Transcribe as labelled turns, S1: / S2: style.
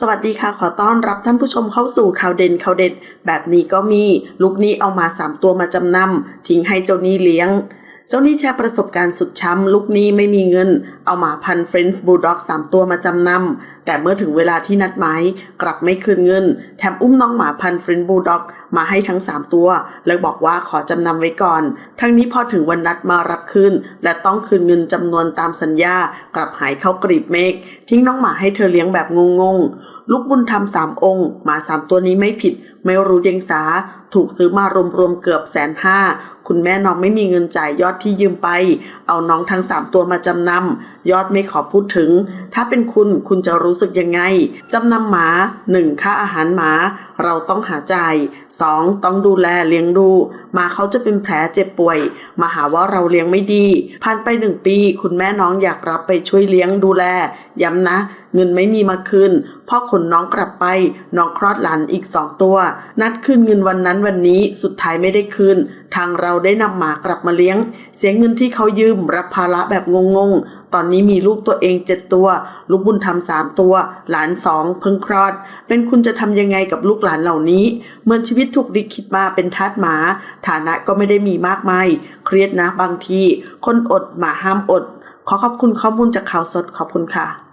S1: สวัสดีค่ะ ขอต้อนรับท่านผู้ชมเข้าสู่ข่าวเด่นข่าวเด็ด แบบนี้ก็มี ลูกนี้เอามาสามตัวมาจำนำทิ้งให้เจ้าหนี้เลี้ยง เจ้าหนี้แชร์ประสบการณ์สุดช้ำลูกหนี้ไม่มีเงิน เอาหมาพันเฟรนช์บูลด็อกสามตัวมาจำนำแต่เมื่อถึงเวลาที่นัดหมายกลับไม่คืนเงิน แถมอุ้มน้องหมาพันเฟรนช์บูลด็อกมาให้ทั้งสามตัว แล้วบอกว่าขอจำนำไว้ก่อน ทั้งนี้พอถึงวันนัดมารับคืนและต้องคืนเงินจำนวนตามสัญญา กลับหายเข้ากรีบเมฆทิ้งน้องหมาให้เธอเลี้ยงแบบงงๆลูกบุญธรรมสามองค์หมาสามตัวนี้ไม่ผิด ไม่รู้เดียงสา ถูกซื้อมารวมๆเกือบแสนห้า คุณแม่น้องไม่มีเงินจ่ายยอดที่ยืมไป เอาน้องทั้งสามตัวมาจำนำยอดไม่ขอพูดถึง ถ้าเป็นคุณคุณจะรู้สึกยังไงจำนำหมาหนึ่งค่าอาหารหมา เราต้องหาจ่ายสองต้องดูแลเลี้ยงดูหมาเขาจะเป็นแผลเจ็บป่วย มาหาว่าเราเลี้ยงไม่ดี ผ่านไปหนึ่งปี คุณแม่น้องอยากรับไปช่วยเลี้ยงดูแล ย้ำนะ เงินไม่มีมาคืนพ่อขนน้องกลับไปน้องคลอดหลานอีกสองตัว นัดคืนเงินวันนั้นวันนี้สุดท้ายไม่ได้คืน ทางเราได้นำหมากลับมาเลี้ยง เสียเงินที่เขายืมรับภาระแบบงงๆ ตอนนี้มีลูกตัวเองเจ็ดตัว ลูกบุญธรรมสามตัว หลานสองเพิ่งคลอด เป็นคุณจะทำยังไงกับลูกหลานเหล่านี้เหมือนชีวิตถูกลิขิตมาเป็นทาสหมา ฐานะก็ไม่ได้มีมากมาย เครียดนะบางที คนอดหมาห้ามอด ขอขอบคุณข้อมูลจากข่าวสดขอบคุณค่ะ